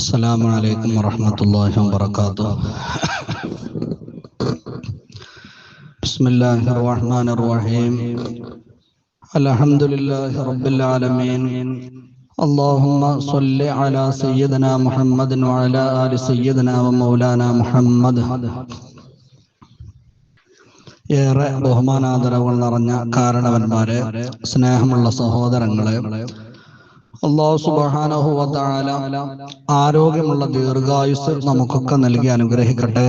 السلام عليكم ورحمة الله وبركاته بسم الله الرحمن الرحيم الحمد لله رب العالمين اللهم صل على سيدنا محمد وعلى آل سيدنا ومولانا محمد ഏറെ ബഹുമാനാദരവുകൾ നിറഞ്ഞ കാരണവന്മാരെ സ്നേഹമുള്ള സഹോദരങ്ങളെ അള്ളാഹു സുബാനഹുവല ആരോഗ്യമുള്ള ദീർഘായുസ് നമുക്കൊക്കെ നൽകി അനുഗ്രഹിക്കട്ടെ.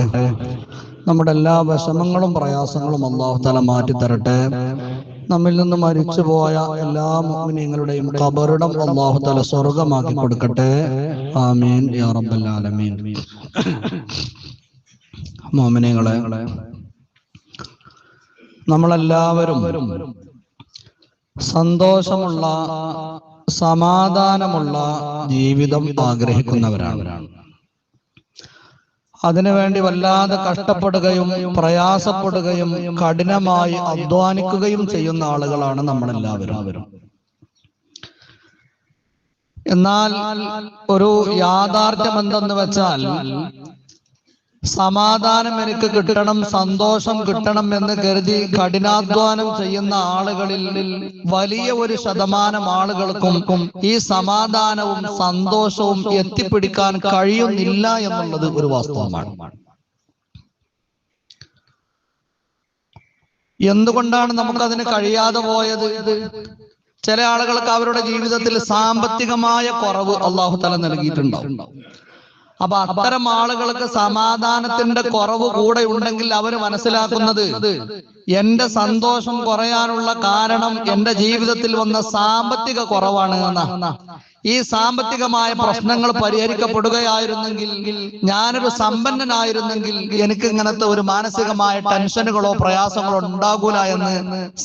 നമ്മുടെ എല്ലാ വിഷമങ്ങളും പ്രയാസങ്ങളും അള്ളാഹു തല മാറ്റി തരട്ടെ നമ്മിൽ നിന്ന് മരിച്ചുപോയ എല്ലാ മോഹിനിയങ്ങളുടെയും കബറിടം അള്ളാഹു തല സ്വർഗമാക്കി കൊടുക്കട്ടെ. ആമീൻ യാ റബ്ബൽ ആലമീൻ. നമ്മളെല്ലാവരും സന്തോഷമുള്ള സമാധാനമുള്ള ജീവിതം ആഗ്രഹിക്കുന്നവരാണ്. അതിനുവേണ്ടി വല്ലാതെ കഷ്ടപ്പെടുകയും പ്രയാസപ്പെടുകയും കഠിനമായി അധ്വാനിക്കുകയും ചെയ്യുന്ന ആളുകളാണ് നമ്മളെല്ലാവരും. എന്നാൽ ഒരു യാഥാർത്ഥ്യം എന്തെന്ന് വെച്ചാൽ സമാധാനം എനിക്ക് കിട്ടണം സന്തോഷം കിട്ടണം എന്ന് കരുതി കഠിനാധ്വാനം ചെയ്യുന്ന ആളുകളിൽ വലിയ ഒരു ശതമാനം ആളുകൾക്കും ഈ സമാധാനവും സന്തോഷവും എത്തിപ്പിടിക്കാൻ കഴിയുന്നില്ല എന്നുള്ളത് ഒരു വാസ്തവമാണ്. എന്തുകൊണ്ടാണ് നമുക്കതിന് കഴിയാതെ പോയത്? ചില ആളുകൾക്ക് അവരുടെ ജീവിതത്തിൽ സാമ്പത്തികമായ കുറവ് അള്ളാഹു തല നൽകിയിട്ടുണ്ടാവും. അപ്പൊ അത്തരം ആളുകൾക്ക് സമാധാനത്തിന്റെ കുറവ് കൂടെ ഉണ്ടെങ്കിൽ അവർ മനസ്സിലാക്കുന്നത് എന്റെ സന്തോഷം കുറയാനുള്ള കാരണം എന്റെ ജീവിതത്തിൽ വന്ന സാമ്പത്തിക കുറവാണ് എന്ന. ഈ സാമ്പത്തികമായ പ്രശ്നങ്ങൾ പരിഹരിക്കപ്പെടുകയായിരുന്നെങ്കിൽ ഞാനൊരു സമ്പന്നനായിരുന്നെങ്കിൽ എനിക്ക് ഇങ്ങനത്തെ ഒരു മാനസികമായ ടെൻഷനുകളോ പ്രയാസങ്ങളോ ഉണ്ടാകൂല എന്ന്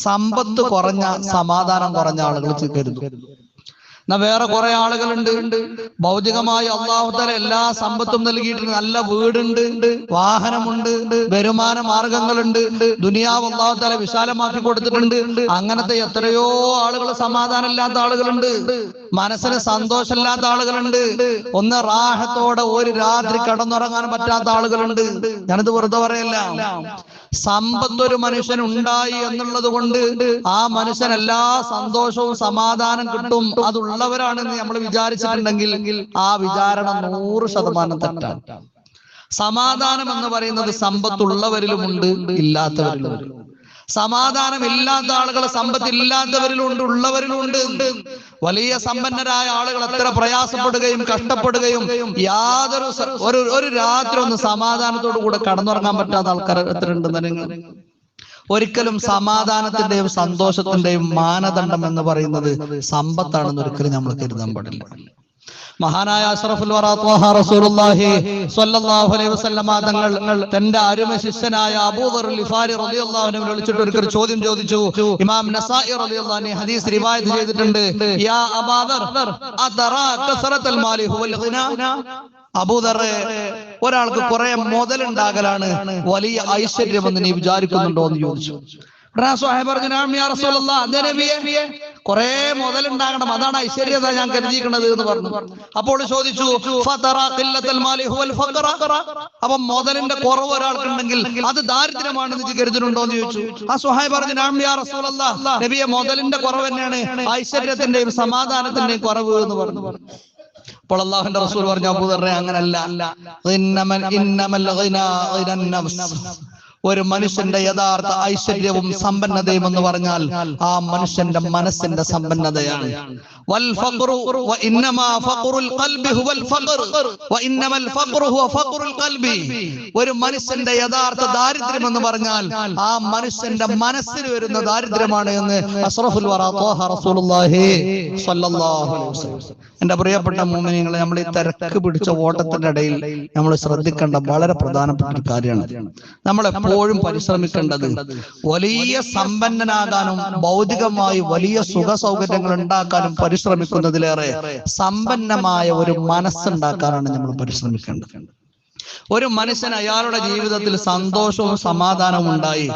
സമ്പത്ത് കുറഞ്ഞ സമാധാനം കുറഞ്ഞ ആളുകൾ കരുതും. എന്നാ വേറെ കുറെ ആളുകളുണ്ട്. ഭൗതികമായി അള്ളാഹുത്തല എല്ലാ സമ്പത്തും നൽകിയിട്ടുണ്ട്. നല്ല വീടുണ്ട് വാഹനമുണ്ട് വരുമാന മാർഗങ്ങളുണ്ട്. ദുനിയാവ് അള്ളാഹുത്തല വിശാലമാക്കി കൊടുത്തിട്ടുണ്ട്. അങ്ങനത്തെ എത്രയോ ആളുകൾ സമാധാനമില്ലാത്ത ആളുകളുണ്ട്. മനസ്സിന് സന്തോഷമില്ലാത്ത ആളുകളുണ്ട്. ഒന്ന് റാഹത്തോടെ ഒരു രാത്രി കടന്നുറങ്ങാൻ പറ്റാത്ത ആളുകളുണ്ട്. ഞാനിത് വെറുതെ പറയല്ല. സമ്പത്ത് ഒരു മനുഷ്യൻ ഉണ്ടായി എന്നുള്ളത് കൊണ്ട് ആ മനുഷ്യൻ എല്ലാ സന്തോഷവും സമാധാനം കിട്ടും. അതുള്ളവരാണെന്ന് നമ്മൾ വിചാരിച്ചിട്ടുണ്ടെങ്കിൽ ആ വിചാരണ നൂറ് ശതമാനം തെറ്റാണ്. സമാധാനം എന്ന് പറയുന്നത് സമ്പത്തുള്ളവരിലും ഉണ്ട് ഇല്ലാത്തവരിലും സമാധാനം ഇല്ലാത്ത ആളുകൾ സമ്പത്ത് ഉള്ളവരിലും ഉള്ളവരിലുണ്ട് വലിയ സമ്പന്നരായ ആളുകൾ എത്ര പ്രയാസപ്പെടുകയും കഷ്ടപ്പെടുകയും യാതൊരു ഒരു ഒരു രാത്രി ഒന്ന് സമാധാനത്തോടു കൂടെ കടന്നുറങ്ങാൻ പറ്റാത്ത ആൾക്കാർ എത്ര ഉണ്ടെന്ന് നിങ്ങൾ ഒരിക്കലും സമാധാനത്തിന്റെയും സന്തോഷത്തിന്റെയും മാനദണ്ഡം എന്ന് പറയുന്നത് സമ്പത്താണെന്ന് ഒരിക്കലും നമ്മൾ കരുതാൻ പാടില്ല. മഹാനായ അഷ്റഫുൽ റസൂലുള്ളാഹി സ്വല്ലല്ലാഹു അലൈഹി വസല്ലമ തങ്ങൾ തന്റെ അരുമ ശിഷ്യനായ അബൂദർ ലിഫാരി റളിയല്ലാഹു അൻഹു വിളിച്ചിട്ട് ഒരു ചോദ്യം ചോദിച്ചു. ഇമാം നസായി ഹദീസ് റിവായത്ത് ചെയ്തിട്ടുണ്ട്. യാ കസറത്തുൽ മാലി അബൂദറെ ഒരാൾക്ക് കുറെ മുതലുണ്ടാകലാണ്. വലിയ ഐശ്വര്യമെന്ന് നീ വിചാരിക്കുന്നുണ്ടോ എന്ന് ചോദിച്ചു. ഉടനെ ആ പറഞ്ഞു "നഅം യാ നബിയേ. കുറെ മുതലുണ്ടാകണം. അതാണ് ഐശ്വര്യത ഞാൻ കരുതിയിരിക്കുന്നത് എന്ന് പറഞ്ഞു. അപ്പോൾ ചോദിച്ചു? അപ്പൊ മുതലിന്റെ കുറവ് ഒരാൾക്കുണ്ടെങ്കിൽ അത് ദാരിദ്ര്യമാണെന്ന് കരുതുന്നുണ്ടോ എന്ന് ചോദിച്ചു. ആ സ്വഹാബി പറഞ്ഞു "നഅം യാ റസൂലല്ലാഹ്, നബിയെ മുതലിന്റെ കുറവ് തന്നെയാണ്. ഐശ്വര്യത്തിന്റെയും സമാധാനത്തിന്റെയും കുറവ് എന്ന് പറഞ്ഞു. അപ്പോൾ അള്ളാഹുന്റെ റസൂൽ പറഞ്ഞു അബൂദറെ അങ്ങനല്ല. ഒരു മനുഷ്യന്റെ യഥാർത്ഥ ഐശ്വര്യവും സമ്പന്നതയും എന്ന് പറഞ്ഞാൽ ആ മനുഷ്യന്റെ മനസ്സിന്റെ സമ്പന്നതയാണ്. വൽ وإنما فقر القلب هو الفقر وإنما الفقر هو فقر القلب ഒരു മനുഷ്യന്റെ യഥാർത്ഥ ദാരിദ്ര്യം എന്ന് പറഞ്ഞാൽ ആ മനുഷ്യന്റെ മനസ്സിൽ വരുന്ന ദാരിദ്ര്യമാണ് എന്ന് അസ്റഫുൽ വറാ ത്വാഹ റസൂലുള്ളാഹി സ്വല്ലല്ലാഹു അലൈഹി വസല്ലം. എന്റെ പ്രിയപ്പെട്ട മുഅ്മിനീങ്ങളെ നമ്മൾ ഈ തിരക്ക് പിടിച്ച ഓട്ടത്തിന്റെ ഇടയിൽ നമ്മൾ ശ്രദ്ധിക്കേണ്ട വളരെ പ്രധാനപ്പെട്ട ഒരു കാര്യമാണ്. നമ്മൾ എപ്പോഴും പരിശ്രമിക്കേണ്ടത് വലിയ സമ്പന്നനാകാനും ഭൗതികമായി വലിയ സുഖ സൗകര്യങ്ങൾ ഉണ്ടാക്കാനും പരിശ്രമിക്കുന്നതിലേറെ സമ്പന്നമായ ഒരു മനസ്സുണ്ടാക്കാനാണ് നമ്മൾ പരിശ്രമിക്കേണ്ടത്. ഒരു മനുഷ്യൻ അയാളുടെ ജീവിതത്തിൽ സന്തോഷവും സമാധാനവും ഉണ്ടായി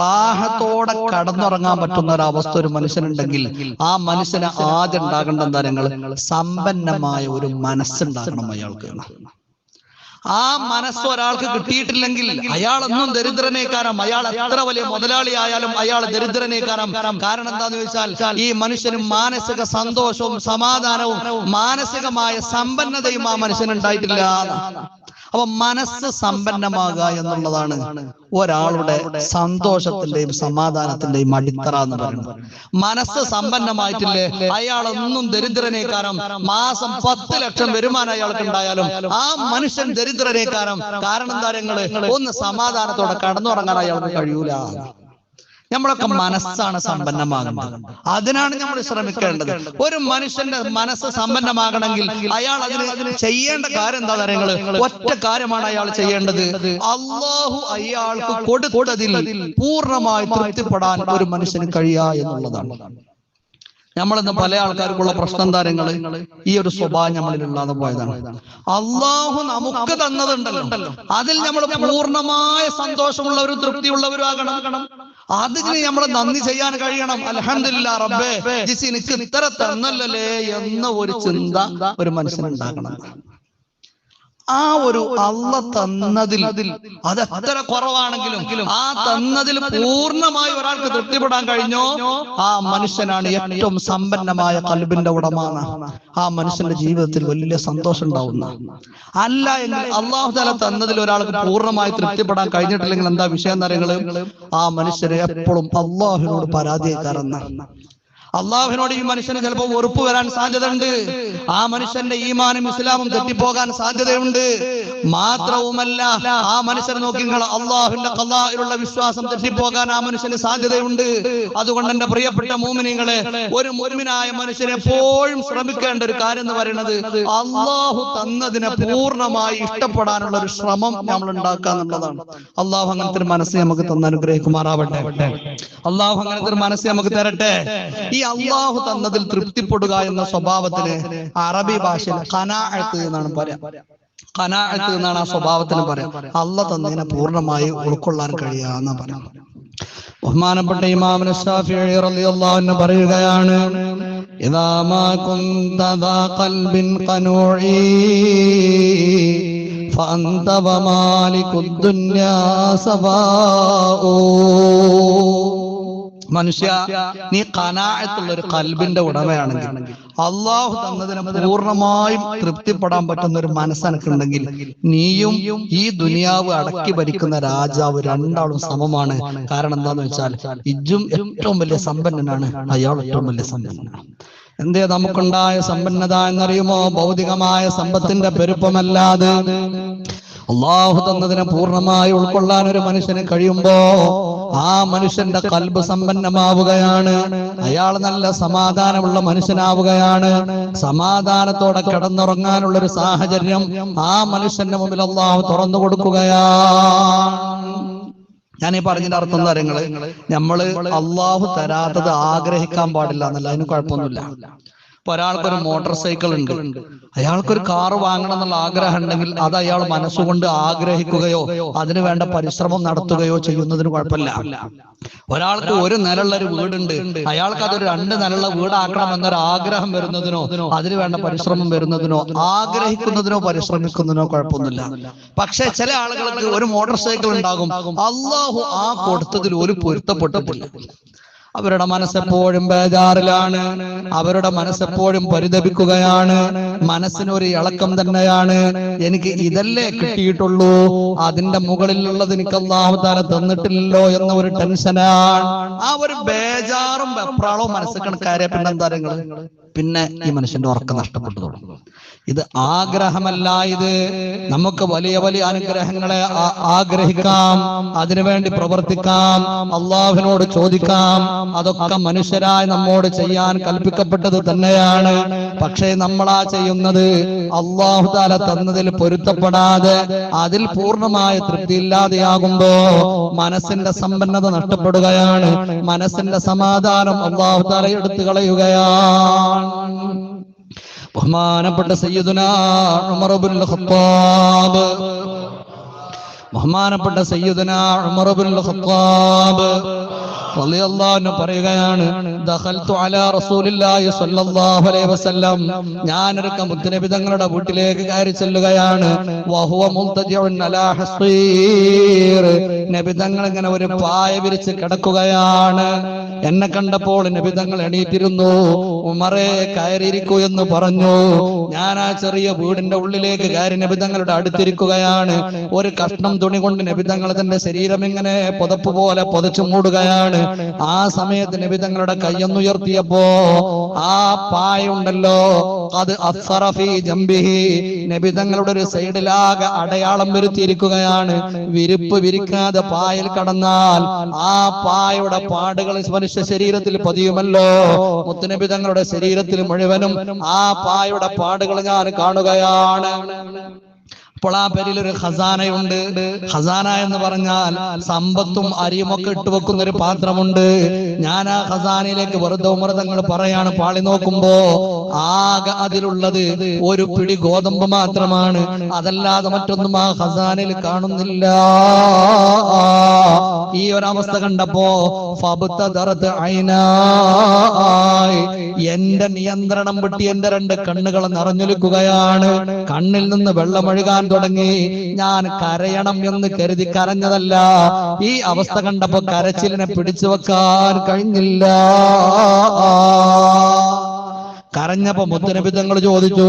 റാഹത്തോടെ കടന്നുറങ്ങാൻ പറ്റുന്ന ഒരു അവസ്ഥ ഒരു മനുഷ്യനുണ്ടെങ്കിൽ ആ മനുഷ്യന് ആദ്യം ഉണ്ടാകേണ്ട എന്താ സമ്പന്നമായ ഒരു മനസ്സുണ്ടാകണം അയാൾക്ക്. ആ മനസ്സ് ഒരാൾക്ക് കിട്ടിയിട്ടില്ലെങ്കിൽ അയാൾ ഒന്നും എന്നും കാരണം അയാൾ എത്ര വലിയ മുതലാളി ആയാലും അയാൾ ദരിദ്രനേക്കാരം. കാരണം എന്താന്ന് വെച്ചാൽ ഈ മനുഷ്യന് മാനസിക സന്തോഷവും സമാധാനവും മാനസികമായ സമ്പന്നതയും ആ മനുഷ്യന് ഉണ്ടായിട്ടില്ല. അപ്പൊ മനസ്സ് സമ്പന്നമാകുക എന്നുള്ളതാണ് ഒരാളുടെ സന്തോഷത്തിന്റെയും സമാധാനത്തിന്റെയും അടിത്തറ എന്ന് പറയുന്നത്. മനസ്സ് സമ്പന്നമായിട്ടില്ലേ? അയാൾ ഒന്നും ദരിദ്രനേക്കാരം മാസം പത്ത് ലക്ഷം വരുമാനം അയാൾക്ക് ഉണ്ടായാലും ആ മനുഷ്യൻ ദരിദ്രനേക്കാരം കാരണം എന്താ നിങ്ങൾ ഒന്ന് സമാധാനത്തോടെ കടന്നുറങ്ങാൻ അയാൾക്ക് കഴിയൂല. നമ്മളൊക്കെ മനസ്സാണ് സമ്പന്നമാകേണ്ടത് അതിനാണ് നമ്മൾ ശ്രമിക്കേണ്ടത്. ഒരു മനുഷ്യന്റെ മനസ്സ് സമ്പന്നമാകണമെങ്കിൽ അയാൾ അതിന് ചെയ്യേണ്ട കാര്യം എന്താ നിങ്ങൾ ഒറ്റ കാര്യമാണ് അയാൾ ചെയ്യേണ്ടത്. അള്ളാഹു അയാൾക്ക് കൊടുത്തതിൽ പൂർണമായി തൃപ്തിപ്പെടാൻ ഒരു മനുഷ്യന് കഴിയുക എന്നുള്ളതാണ്. നമ്മളിന്ന് പല ആൾക്കാർക്കുള്ള പ്രശ്നം താരങ്ങൾ ഈ ഒരു സ്വഭാവം നമ്മളിൽ ഇല്ലാതെ പോയതാണ്. അള്ളാഹു നമുക്ക് തന്നതുണ്ടല്ലോ. അതിൽ നമ്മൾ പൂർണമായ സന്തോഷമുള്ളവരും തൃപ്തിയുള്ളവരും ആകണം അതിന് നമ്മൾ നന്ദി ചെയ്യാൻ കഴിയണം. അലഹമില്ല റബ്ബേ. ജിസി എനിക്ക് ഇത്ര തന്നല്ലേ എന്ന ഒരു ചിന്ത ഒരു മനുഷ്യനുണ്ടാകണം ആ ഒരു അള്ള തന്നതിൽ അത് എത്ര കുറവാണെങ്കിലും ആ തന്നതിൽ പൂർണമായി ഒരാൾക്ക് തൃപ്തിപ്പെടാൻ കഴിഞ്ഞോ? ആ മനുഷ്യനാണ് ഏറ്റവും സമ്പന്നമായ കൽബിന്റെ ഉടമാണ് ആ മനുഷ്യന്റെ ജീവിതത്തിൽ വലിയ സന്തോഷം ഉണ്ടാവുന്ന അല്ല എങ്കിൽ അള്ളാഹു തല തന്നതിൽ ഒരാൾക്ക് പൂർണമായി തൃപ്തിപ്പെടാൻ കഴിഞ്ഞിട്ടില്ലെങ്കിൽ എന്താ വിഷയം എന്നറിയങ്ങൾ ആ മനുഷ്യരെ എപ്പോഴും അള്ളാഹുവിനോട് പരാജയക്കാരെന്ന അള്ളാഹുവിനോട് ഈ മനുഷ്യന് ചിലപ്പോൾ വെറുപ്പ് വരാൻ സാധ്യതയുണ്ട്. ആ മനുഷ്യന്റെ ഈമാനും ഇസ്ലാമും തെറ്റിപ്പോകാൻ സാധ്യതയുണ്ട്. മാത്രവുമല്ല ആ മനുഷ്യനെ നോക്കി നിങ്ങൾ അള്ളാഹുവിന്റെ കള്ളാഹിലുള്ള വിശ്വാസം തെറ്റിപ്പോകാൻ ആ മനുഷ്യന് സാധ്യതയുണ്ട്. അതുകൊണ്ട് എന്റെ പ്രിയപ്പെട്ട മൂമിനിങ്ങളെ ഒരു മുരുമിനായ മനുഷ്യൻ എപ്പോഴും ശ്രമിക്കേണ്ട ഒരു കാര്യം എന്ന് പറയുന്നത് അള്ളാഹു തന്നതിനെ പൂർണമായി ഇഷ്ടപ്പെടാനുള്ള ഒരു ശ്രമം നമ്മൾ ഉണ്ടാക്കുക എന്നുള്ളതാണ്. അള്ളാഹു അങ്ങനത്തെ ഒരു മനസ്സ് നമുക്ക് തന്ന അനുഗ്രഹിക്കുമാറാവട്ടെ. അള്ളാഹു അങ്ങനത്തെ ഒരു മനസ്സ് നമുക്ക് തരട്ടെ. ഈ അള്ളാഹു തന്നതിൽ തൃപ്തിപ്പെടുക എന്ന സ്വഭാവത്തിന് അറബി ഭാഷയിൽ കനാഅത്ത് എന്നാണ് പറയാ കനാഅത്ത് എന്നാണ് ആ സ്വഭാവത്തിന് പറയാം അല്ല തന്നതിനെ പൂർണ്ണമായി ഉൾക്കൊള്ളാൻ കഴിയാന്ന പറയാം ബഹുമാനപ്പെട്ട ഇമാമിന് ഷാഫിഈ റളിയല്ലാഹു അൻഹു പറയുകയാണ് ഇദാ മാ കുന്ത ദാ ഖൽബിൻ ഖനൂഇ فأنت ومالك الدنيا سواء മനുഷ്യ നീ കനായത്തുള്ള ഒരു കൽബിന്റെ ഉടമയാണെങ്കിൽ അള്ളാഹു തന്നതിനെ പൂർണമായും തൃപ്തിപ്പെടാൻ പറ്റുന്ന ഒരു മനസ്സനക്കുണ്ടെങ്കിൽ നീയും ഈ ദുനിയാവ് അടക്കി ഭരിക്കുന്ന രാജാവ് രണ്ടാളും സമമാണ്. കാരണം എന്താന്ന് വെച്ചാൽ ഇജ്ജും ഏറ്റവും വലിയ സമ്പന്നനാണ്. അയാൾ ഏറ്റവും വലിയ സമ്പന്നനാണ്. എന്തേ നമുക്കുണ്ടായ സമ്പന്നത എന്നറിയുമോ? ഭൗതികമായ സമ്പത്തിന്റെ പെരുപ്പമല്ലാതെ അള്ളാഹു തന്നതിനെ പൂർണമായി ഉൾക്കൊള്ളാൻ ഒരു മനുഷ്യന് കഴിയുമ്പോ ആ മനുഷ്യന്റെ കൽബ് സമ്പന്നമാവുകയാണ്. അയാൾ നല്ല സമാധാനമുള്ള മനുഷ്യനാവുകയാണ്. സമാധാനത്തോടെ കിടന്നുറങ്ങാനുള്ള ഒരു സാഹചര്യം ആ മനുഷ്യന്റെ മുമ്പിൽ അള്ളാഹു തുറന്നു കൊടുക്കുകയാ ഞാൻ ഈ പറഞ്ഞതിന്റെ അർത്ഥം നിങ്ങൾ? നമ്മൾ അള്ളാഹു തരാത്തത് ആഗ്രഹിക്കാൻ പാടില്ല എന്നല്ല. അതിന് കുഴപ്പമൊന്നുമില്ല. ഇപ്പൊ ഒരാൾക്കൊരു മോട്ടോർ സൈക്കിൾ ഉണ്ട്. അയാൾക്കൊരു കാർ വാങ്ങണം എന്നുള്ള ആഗ്രഹം ഉണ്ടെങ്കിൽ അത് അയാൾ മനസ്സുകൊണ്ട് ആഗ്രഹിക്കുകയോ അതിനു വേണ്ട പരിശ്രമം നടത്തുകയോ ചെയ്യുന്നതിന് കുഴപ്പമില്ല. ഒരാൾക്ക് ഒരു നിലയുള്ള ഒരു വീടുണ്ട്. അയാൾക്ക് അതൊരു രണ്ട് നിലയുള്ള വീടാക്കണം എന്നൊരു ആഗ്രഹം വരുന്നതിനോ അതിന് വേണ്ട പരിശ്രമം വരുന്നതിനോ ആഗ്രഹിക്കുന്നതിനോ പരിശ്രമിക്കുന്നതിനോ കുഴപ്പമൊന്നുമില്ല. പക്ഷെ ചില ആളുകൾക്ക് ഒരു മോട്ടോർ സൈക്കിൾ ഉണ്ടാകും. അള്ളാഹു ആ കൊടുത്തതിൽ ഒരു പൊരുത്തപ്പെട്ടിട്ടില്ല. അവരുടെ മനസ്സെപ്പോഴും ബേജാറിലാണ്. അവരുടെ മനസ്സെപ്പോഴും പരിതപിക്കുകയാണ്. മനസ്സിനൊരു ഇളക്കം തന്നെയാണ്. എനിക്ക് ഇതല്ലേ കിട്ടിയിട്ടുള്ളൂ? അതിന്റെ മുകളിലുള്ളത് എനിക്ക് അള്ളാഹു താല തന്നിട്ടില്ലല്ലോ എന്ന ഒരു ടെൻഷനാണ്. ആ ഒരു ബേജാറും വെപ്രാളവും മനസ്സിൽ കണക്കാരെ പിന്നെന്താ പിന്നെ ഈ മനുഷ്യന്റെ ഉറക്കം നഷ്ടപ്പെട്ടു തുടങ്ങും. ഇത് ആഗ്രഹമല്ല ഇത്. നമുക്ക് വലിയ വലിയ അനുഗ്രഹങ്ങളെ ആഗ്രഹിക്കാം. അതിനുവേണ്ടി പ്രവർത്തിക്കാം. അള്ളാഹുവിനോട് ചോദിക്കാം. അതൊക്കെ മനുഷ്യരായി നമ്മോട് ചെയ്യാൻ കൽപ്പിക്കപ്പെട്ടത് തന്നെയാണ്. പക്ഷേ നമ്മളാ ചെയ്യുന്നത് അള്ളാഹു താല തന്നതിൽ പൊരുത്തപ്പെടാതെ അതിൽ പൂർണമായ തൃപ്തി ഇല്ലാതെയാകുമ്പോ മനസ്സിന്റെ സമ്പന്നത നഷ്ടപ്പെടുകയാണ്. മനസ്സിന്റെ സമാധാനം അള്ളാഹു താല എടുത്തു കളയുകയാണ്. ബഹുമാനപ്പെട്ട സയ്യിദുനാ ഉമർ ഖത്താബ് ബഹുമാനപ്പെട്ട സയ്യിദന ഉമർ ഇബ്നുൽ ഖത്താബ് പറയുകയാണ് ഞാനൊരുക്ക മുത്തുനബി തങ്ങളുടെ വീട്ടിലേക്ക് കയറി ചെല്ലുകയാണ് വഹുവ മുൽതജിഉൻ അലാ ഹസീർ. നബി തങ്ങൾ ഇങ്ങനെ ഒരു പായ വിരിച്ച് കിടക്കുകയാണ്. എന്നെ കണ്ടപ്പോൾ നബിതങ്ങൾ എണീറ്റിരുന്നു ഉമറെ കയറിയിരിക്കൂ എന്ന് പറഞ്ഞു. ഞാൻ ആ ചെറിയ വീടിന്റെ ഉള്ളിലേക്ക് കയറി നബിതങ്ങളുടെ അടുത്തിരിക്കുകയാണ് ഒരു കഷ്ണം തുണി കൊണ്ട് നബി തങ്ങൾ തന്റെ ശരീരം ഇങ്ങനെ പുതപ്പ് പോലെ പുതച്ചു മൂടുകയാണ്. ആ സമയത്ത് നബിതങ്ങളുടെ കയ്യൊന്നുയർത്തിയപ്പോ ആ പായുണ്ടല്ലോ. അത് അസ്സറഫി ജംബിഹി. നബി തങ്ങളുടെ ഒരു സൈഡിലാകെ അടയാളം വരുത്തിയിരിക്കുകയാണ്. വിരിപ്പ് വിരിക്കാതെ പായൽ കടന്നാൽ ആ പായയുടെ പാടുകൾ മനുഷ്യ ശരീരത്തിൽ പതിയുമല്ലോ. മുത്തുനബി തങ്ങളുടെ ശരീരത്തിൽ മുഴുവനും ആ പായയുടെ പാടുകൾ ഞാൻ കാണുകയാണ്. അപ്പോൾ ആ പേരിൽ ഒരു ഖസാനയുണ്ട്. ഖസാന എന്ന് പറഞ്ഞാൽ സമ്പത്തും അരിയുമൊക്കെ ഇട്ടുവെക്കുന്ന ഒരു പാത്രമുണ്ട്. ഞാൻ ആ ഖസാനയിലേക്ക് വെറുതെ ഉമൃതങ്ങൾ പറയാണ് പാളി നോക്കുമ്പോ ആകെ അതിലുള്ളത് ഒരു പിടി ഗോതമ്പ് മാത്രമാണ്. അതല്ലാതെ മറ്റൊന്നും ആ ഖസാനയിൽ കാണുന്നില്ല. ഈ ഒരവസ്ഥ കണ്ടപ്പോ. എന്റെ നിയന്ത്രണം വിട്ടി എന്റെ രണ്ട് കണ്ണുകൾ നിറഞ്ഞൊലിക്കുകയാണ്. കണ്ണിൽ നിന്ന് വെള്ളമൊഴുകാൻ തുടങ്ങി. ഞാൻ കരയണം എന്ന് കരുതി കരഞ്ഞതല്ല. ഈ അവസ്ഥ കണ്ടപ്പോ കരച്ചിലിനെ പിടിച്ചു വെക്കാൻ കഴിഞ്ഞില്ല. കരഞ്ഞപ്പോ മുത്തനബി തങ്ങൾ ചോദിച്ചു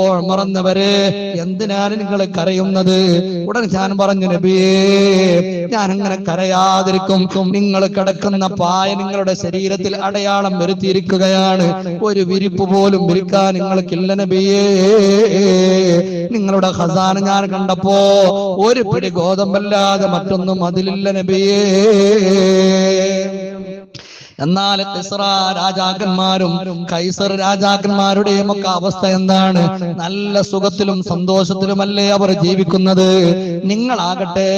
ഓ മറന്നവരെ എന്തിനാണ് നിങ്ങൾ കരയുന്നത്? ഉടൻ ഞാൻ പറഞ്ഞു നബിയേ ഞാൻ അങ്ങനെ കരയാതിരിക്കും. നിങ്ങൾ കിടക്കുന്ന പായ നിങ്ങളുടെ ശരീരത്തിൽ അടയാളം വരുത്തിയിരിക്കുകയാണ്. ഒരു വിരിപ്പ് പോലും വിരിക്കാൻ നിങ്ങൾക്കില്ല നബിയേ. നിങ്ങളുടെ ഖസാന ഞാൻ കണ്ടപ്പോ ഒരു പിടി ഗോതമ്പല്ലാതെ മറ്റൊന്നും അതിലില്ല നബിയേ. എന്നാൽ രാജാക്കന്മാരും കൈസർ രാജാക്കന്മാരുടെയും ഒക്കെ അവസ്ഥ എന്താണ്? നല്ല സുഖത്തിലും സന്തോഷത്തിലുമല്ലേ അവർ ജീവിക്കുന്നത്? നിങ്ങളാകട്ടെ.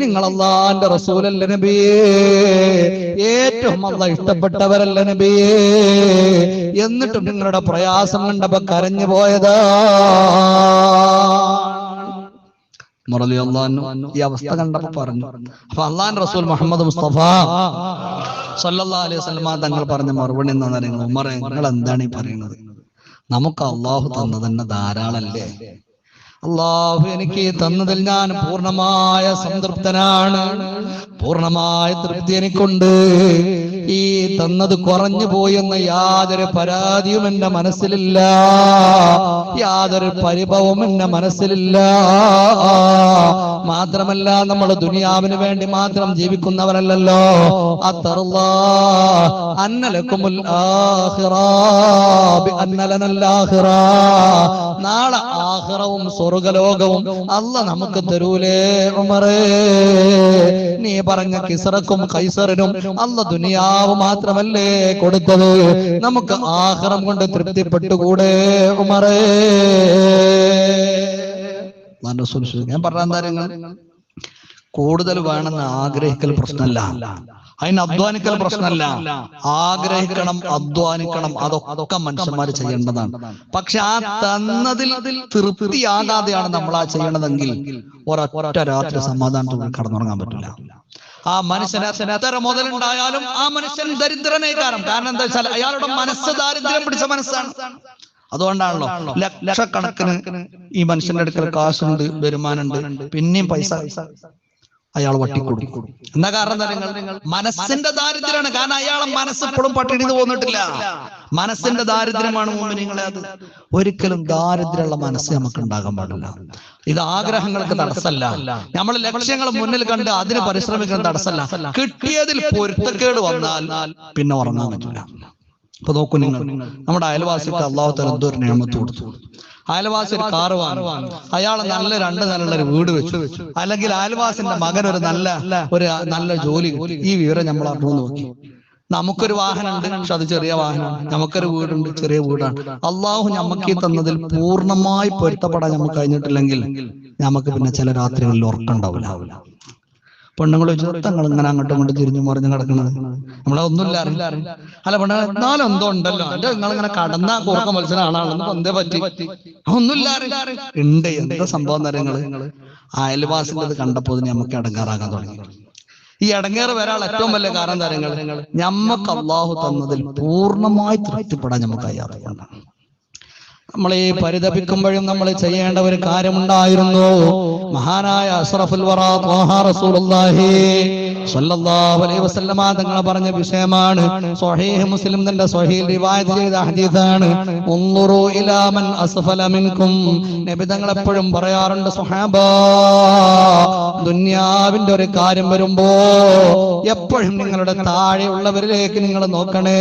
നിങ്ങൾ റസൂലല്ല നബിയേ ഏറ്റവും അല്ല ഇഷ്ടപ്പെട്ടവരല്ല നബിയേ എന്നിട്ടും നിങ്ങളുടെ പ്രയാസം കണ്ടപ്പോ കരഞ്ഞു പോയതാ മുറലി അള്ളാഹു ഈ അവസ്ഥ കണ്ടപ്പോ പറഞ്ഞു. അപ്പൊ അള്ളാൻ റസൂൽ മുഹമ്മദ് മുസ്തഫ സല്ലല്ലാഹു അലൈഹി വസല്ലമ തങ്ങൾ പറഞ്ഞ മറുപടി എന്താ പറയുന്നത് ഉമറെ നിങ്ങൾ എന്താണ് ഈ പറയുന്നത്? നമുക്ക് അള്ളാഹു തന്നത് തന്നെ ധാരാളല്ലേ അള്ളാഹു എനിക്ക് തന്നതിൽ ഞാൻ പൂർണമായ സംതൃപ്തനാണ്. പൂർണമായ തൃപ്തി എനിക്കുണ്ട്. ഈ തന്നത് കുറഞ്ഞു പോയെന്ന യാതൊരു പരാതിയും എന്റെ മനസ്സിലില്ല. യാതൊരു പരിഭവവും എന്റെ മനസ്സിലില്ല. മാത്രമല്ല നമ്മൾ ദുനിയാവിന് വേണ്ടി മാത്രം ജീവിക്കുന്നവരല്ലല്ലോ. അത്തറുള്ള നാളെ ആഹ്റവും സ്വർഗലോകവും അല്ല നമുക്ക് തരൂലേ ഉമറേ. പറഞ്ഞ കിസറക്കും കൈസറിനും അല്ല ദുനിയാവ് മാത്രമല്ലേ കൊടുത്തത്? നമുക്ക് ആഹ്റം കൊണ്ട് തൃപ്തിപ്പെട്ടുകൂടെ ഉമറേ? ഞാൻ പറഞ്ഞ എന്താ നിങ്ങൾ? കൂടുതൽ വേണമെന്ന് ആഗ്രഹിക്കൽ പ്രശ്നമല്ല. അതിന് അധ്വാനിക്കൽ പ്രശ്നമല്ല. ആഗ്രഹിക്കണം അധ്വാനിക്കണം അതൊക്കെ മനുഷ്യന്മാർ ചെയ്യേണ്ടതാണ്. പക്ഷെ ആ തന്നതിൽ തൃപ്തിയാകാതെയാണ് നമ്മൾ ആ ചെയ്യണതെങ്കിൽ ഒരൊറ്റ രാത്രി സമാധാനത്തോടെ കടന്നുറങ്ങാൻ പറ്റില്ല. ആ മനുഷ്യന് എത്ര മുതലുണ്ടായാലും ആ മനുഷ്യൻ ദരിദ്രനേ കാരണം. കാരണം എന്താ വെച്ചാൽ അയാളുടെ മനസ്സ് ദാരിദ്ര്യം പിടിച്ച മനസ്സാണ്. അതുകൊണ്ടാണല്ലോ ലക്ഷക്കണക്കിന് ഈ മനുഷ്യന്റെ അടുക്കൽ കാശുണ്ട് വരുമാനമുണ്ട് പിന്നെയും പൈസ അയാൾ വട്ടിക്കൊടുക്കും. എന്താ കാരണം നിങ്ങൾ? മനസ്സിന്റെ ദാരിദ്ര്യമാണ്. കാരണം അയാളെ മനസ്സ് ഇപ്പോഴും പട്ടിണി തോന്നിട്ടില്ല മനസ്സിന്റെ ദാരിദ്ര്യമാണ് മോമിനിങ്ങളെ അത്. ഒരിക്കലും ദാരിദ്ര്യമുള്ള മനസ്സ് നമുക്ക് ഉണ്ടാകാൻ പാടില്ല. ഇത് ആഗ്രഹങ്ങൾക്ക് തടസ്സല്ല നമ്മൾ ലക്ഷ്യങ്ങൾ മുന്നിൽ കണ്ട് അതിന് പരിശ്രമിക്കുന്ന തടസ്സല്ല കിട്ടിയതിൽ പൊരുത്തക്കേട് വന്നാൽ പിന്നെ ഉറങ്ങാൻ പറ്റില്ല. ഇപ്പൊ നോക്കൂ നിങ്ങൾ. നമ്മുടെ അയൽവാസിക്ക് അള്ളാഹു തല എന്തോ ഒരു നിയമത്ത് കൊടുത്തു. അയൽവാസി ഒരു കാറ് വാങ്ങി. അയാൾ നല്ല രണ്ട് നിലയുള്ള ഒരു വീട് വെച്ചു. അല്ലെങ്കിൽ അയൽവാസിന്റെ മകൻ ഒരു നല്ല ഒരു നല്ല ജോലി. ഈ വിവരം നമ്മൾ അറിഞ്ഞു നോക്കി. നമുക്കൊരു വാഹനമുണ്ട് പക്ഷെ അത് ചെറിയ വാഹനമാണ്. നമുക്കൊരു വീടുണ്ട്. ചെറിയ വീടാണ്. അള്ളാഹു നമുക്ക് ഈ തന്നതിൽ പൂർണമായി പൊരുത്തപ്പെടാൻ നമുക്ക് കഴിഞ്ഞിട്ടില്ലെങ്കിൽ നമുക്ക് പിന്നെ ചില രാത്രികളിൽ ഉറക്കുണ്ടാവില്ല പെണ്ണുങ്ങൾ തങ്ങൾ ഇങ്ങനെ അങ്ങോട്ടും ഇങ്ങോട്ടും തിരിഞ്ഞു മറിഞ്ഞു കിടക്കുന്നത് നമ്മളെ ഒന്നുമില്ല അറിയില്ല അല്ല പെണ്ണുങ്ങൾ എന്നാലും എന്തോ ഉണ്ടല്ലോ. എന്റെ നിങ്ങൾ ഇങ്ങനെ കടന്ന കുറക്ക മത്സരം ആണാണെന്ന് എന്തേ പറ്റി? ഒന്നുമില്ല. ഉണ്ട്. എന്താ സംഭവം നിങ്ങൾ? അയൽവാസിന്റെ കണ്ടപ്പോ നമുക്ക് അടങ്ങാറാകാൻ തുടങ്ങി. ഈ ഇടങ്ങേറ് വരാനുള്ള ഏറ്റവും വലിയ കാരണം തരങ്ങൾ ഞമ്മക്ക് അള്ളാഹു തന്നതിൽ പൂർണമായി തൃപ്തിപ്പെടാൻ നമുക്ക് കഴിയാത്തതുകൊണ്ടാണ് നമ്മൾ ഈ പരിതപിക്കുമ്പോഴും നമ്മൾ ചെയ്യേണ്ട ഒരു കാര്യമുണ്ടായിരുന്നു. മഹാനായ അഷ്റഫുൽ തങ്ങൾ പറഞ്ഞ വിഷയമാണ്. സ്വഹീഹ് മുസ്ലിം റിവായത്ത് ചെയ്ത ഹദീസാണ്. അസ്ഫല മിൻകും. നബി തങ്ങൾ എപ്പോഴും പറയാറുണ്ട് ദുനിയാവിന്റെ ഒരു കാര്യം വരുമ്പോ എപ്പോഴും നിങ്ങളുടെ താഴെയുള്ളവരിലേക്ക് നിങ്ങൾ നോക്കണേ.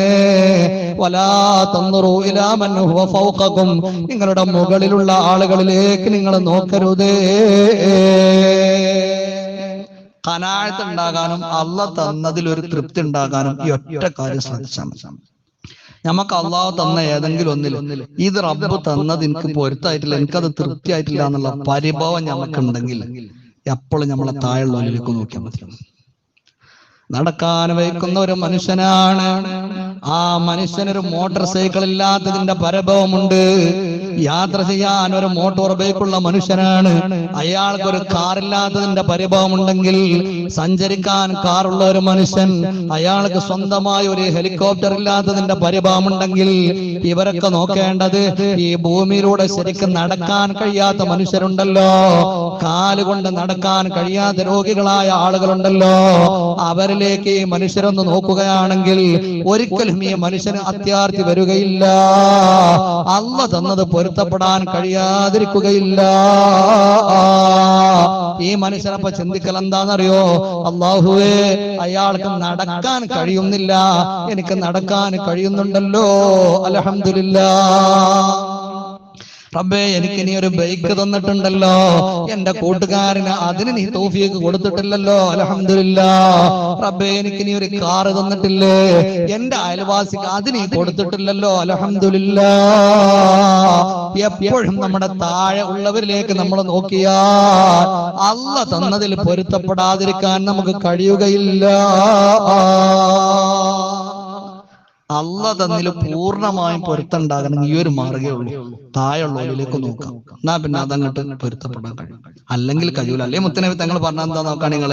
വലാ തന്നുറു ഇലാമൻ ഹുവ ഫൗഖകും. നിങ്ങളുടെ മുകളിലുള്ള ആളുകളിലേക്ക് നിങ്ങൾ നോക്കരുതേ. കനാഴത്ത് ഉണ്ടാകാനും അല്ല തന്നതിൽ ഒരു തൃപ്തി ഉണ്ടാകാനും ഈ ഒറ്റ കാര്യം ശ്രദ്ധിച്ചാൽ മതി. നമുക്ക് അള്ളാഹു തന്ന ഏതെങ്കിലും ഒന്നിൽ ഇത് റബ്ബ് തന്നത് എനിക്ക് പൊരുത്തായിട്ടില്ല എനിക്കത് തൃപ്തിയായിട്ടില്ല എന്നുള്ള പരിഭവം നമുക്കുണ്ടെങ്കിൽ എപ്പോഴും നമ്മളെ താഴെയുള്ളവരിലേക്ക് നോക്കിയാൽ മതി. നടക്കാൻ വയ്ക്കുന്ന ഒരു മനുഷ്യനാണ്. ആ മനുഷ്യനൊരു മോട്ടോർ സൈക്കിൾ ഇല്ലാത്തതിന്റെ പരഭവമുണ്ട്. യാത്ര ചെയ്യാൻ ഒരു മോട്ടോർ ബൈക്കുള്ള മനുഷ്യനാണ്. അയാൾക്ക് ഒരു കാർ ഇല്ലാത്തതിന്റെ പരിഭവമുണ്ടെങ്കിൽ സഞ്ചരിക്കാൻ കാറുള്ള ഒരു മനുഷ്യൻ അയാൾക്ക് സ്വന്തമായി ഒരു ഹെലികോപ്റ്റർ ഇല്ലാത്തതിന്റെ പരിഭവമുണ്ടെങ്കിൽ ഇവരൊക്കെ നോക്കേണ്ടത് ഈ ഭൂമിയിലൂടെ ശരിക്കും നടക്കാൻ കഴിയാത്ത മനുഷ്യരുണ്ടല്ലോ. കാലുകൊണ്ട് നടക്കാൻ കഴിയാത്ത രോഗികളായ ആളുകളുണ്ടല്ലോ. അവരിലേക്ക് ഈ മനുഷ്യരൊന്ന് നോക്കുകയാണെങ്കിൽ ഒരിക്കലും ഈ മനുഷ്യന് അത്യാർത്ഥി വരികയില്ല. അല്ല തന്നത് പൊരുത്തപ്പെടാൻ കഴിയാതിരിക്കുകയില്ല. ഈ മനുഷ്യനപ്പൊ ചിന്തിക്കൽ എന്താണെന്നറിയോ? അള്ളാഹുവേ അയാൾക്ക് നടക്കാൻ കഴിയുന്നില്ല. എനിക്ക് നടക്കാൻ കഴിയുന്നുണ്ടല്ലോ. അലഹമില്ല റബ്ബേ എനിക്ക് നീ ഒരു ബൈക്ക് തന്നിട്ടുണ്ടല്ലോ. എന്റെ കൂട്ടുകാരന് അതിന് നീ തോഫിയൊക്കെ കൊടുത്തിട്ടില്ലല്ലോ. അലഹമില്ല റബ്ബേ എനിക്ക് നീ ഒരു കാറ് തന്നിട്ടില്ലേ? എന്റെ അയൽവാസിക്ക് അത് നീ കൊടുത്തിട്ടില്ലല്ലോ. അലഹമില്ല എപ്പോഴും നമ്മുടെ താഴെ ഉള്ളവരിലേക്ക് നമ്മൾ നോക്കിയാൽ അല്ല തന്നതിൽ പൊരുത്തപ്പെടാതിരിക്കാൻ നമുക്ക് കഴിയുകയില്ല. അല്ല തന്നിൽ പൂർണമായും പൊരുത്തണ്ടാകണം ഈ ഒരു മാർഗേ ഉള്ളൂ. താഴെയുള്ളവരിലേക്ക് നോക്കാം. എന്നാ പിന്നെ അതങ്ങോട്ട് പൊരുത്തപ്പെടാൻ കഴിയും. അല്ലെങ്കിൽ കഴിയൂല. അല്ലേ മുത്തനബി തങ്ങൾ പറഞ്ഞ എന്താ നോക്കാൻ നിങ്ങൾ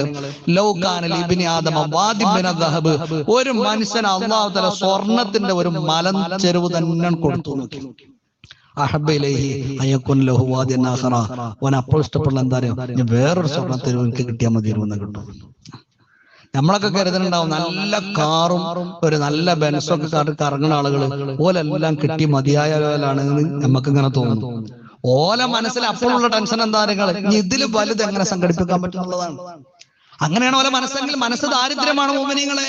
ലൗകാനലിബിനി ആദമ വാദിബിന ദഹബ്. ഒരു മനുഷ്യൻ അള്ളാഹു തല സ്വർണത്തിന്റെ ഒരു മലം ചെരുവ് തന്നെ കൊടുത്തു നോക്കി. ഓൻ അപ്പോൾ ഇഷ്ടപ്പെടുന്ന എന്താ അറിയോ? വേറൊരു സ്വർണത്തെരുവ് എനിക്ക് കിട്ടിയാൽ മതിയിരുന്നു കിട്ടും നമ്മളൊക്കെ കരുതലുണ്ടാവും നല്ല കാറും ഒരു നല്ല ബെൻസൊക്കെ കറങ്ങുന്ന ആളുകൾ ഓലെല്ലാം കിട്ടി മതിയായവരാണ് നമുക്ക് ഇങ്ങനെ തോന്നുന്നു ഓല മനസ്സിൽ അപ്പോഴുള്ള ടെൻഷൻ എന്താ നിങ്ങൾ ഇതിൽ വലുത് എങ്ങനെ സംഘടിപ്പിക്കാൻ പറ്റുന്നുള്ളതാണ് അങ്ങനെയാണ് അവരെ മനസ്സെങ്കിൽ മനസ്സ് ദാരിദ്ര്യമാണ് മോമിനിങ്ങളെ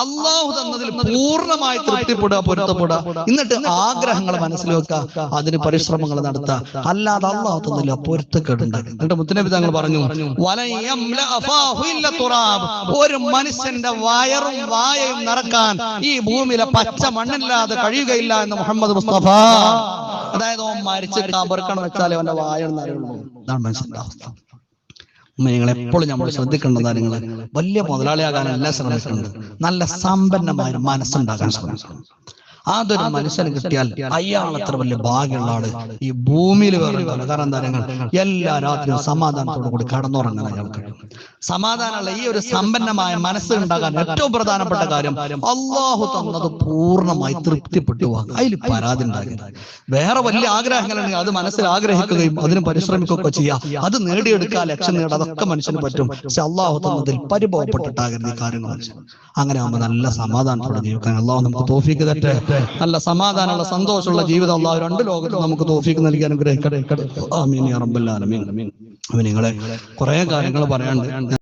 അള്ളാഹു തന്നതിൽ പൂർണമായി തൃപ്തിപ്പെടുക പൊരുത്തപ്പെടുക. എന്നിട്ട് ആഗ്രഹങ്ങൾ മനസ്സിൽ വെക്കുക അതിന് പരിശ്രമങ്ങൾ നടത്തുക. അല്ലാതെ അള്ളാഹു തന്നില്ല പൊരുത്തക്കേടുണ്ടാക്കി എന്നിട്ട് മുത്തനബി തങ്ങൾ പറഞ്ഞു. ഒരു മനുഷ്യന്റെ വയറും വായയും നിറക്കാൻ ഈ ഭൂമിയിലെ പച്ച മണ്ണില്ലാതെ കഴിയുകയില്ല എന്ന് മുഹമ്മദ് മുസ്തഫ. അതായത് ഓൻ മരിച്ച് വെച്ചാലേ അവന്റെ വായ നിറയുള്ളൂ. അവസ്ഥ. നിങ്ങൾ എപ്പോഴും നമ്മൾ ശ്രദ്ധിക്കേണ്ടതാ നിങ്ങൾ വലിയ മുതലാളിയാകാനല്ല ശ്രമിക്കുന്നത് നല്ല സമ്പന്നമായ മനസ്സുണ്ടാകാൻ ശ്രമിക്കണം അതൊരു മനുഷ്യന് കിട്ടിയാൽ അയാൾ അത്ര വലിയ ഭാഗ്യമുള്ള ആൾ. ഈ ഭൂമിയിൽ വേറെ. കാരണം എന്താ നിങ്ങൾ എല്ലാ രാത്രിയും സമാധാനത്തോടു കൂടി കടന്നുറങ്ങാൻ അയാൾ കഴിയും സമാധാനമുള്ള ഈ ഒരു സമ്പന്നമായ മനസ്സ് ഉണ്ടാകാൻ ഏറ്റവും പ്രധാനപ്പെട്ട കാര്യം അള്ളാഹു തന്നത് പൂർണമായി തൃപ്തിപ്പെട്ടു അതിൽ പരാതി ഉണ്ടാകുന്നത് വേറെ വലിയ ആഗ്രഹങ്ങളുണ്ടെങ്കിൽ അത് മനസ്സിൽ ആഗ്രഹിക്കുകയും അതിന് പരിശ്രമിക്കുകയൊക്കെ ചെയ്യാം. അത് നേടിയെടുക്കാൻ ലക്ഷ്യം നേടാം അതൊക്കെ മനുഷ്യന് പറ്റും. പക്ഷെ അള്ളാഹു തന്നതിൽ പരിഭവപ്പെട്ടിട്ടാകരുത് ഈ കാര്യങ്ങൾ. അങ്ങനെ ആകുമ്പോൾ നല്ല സമാധാനത്തോടെ ജീവിക്കാൻ അള്ളാഹു നമുക്ക് തോഫിക്ക് തട്ടെ നല്ല സമാധാനമുള്ള സന്തോഷമുള്ള ജീവിതം അള്ളാഹു രണ്ട് ലോകത്തും നമുക്ക് തോഫിക്ക് നൽകി അനുഗ്രഹിക്കട്ടെ. ആമീൻ നിങ്ങളെ കുറെ കാര്യങ്ങൾ പറയാണ്ട്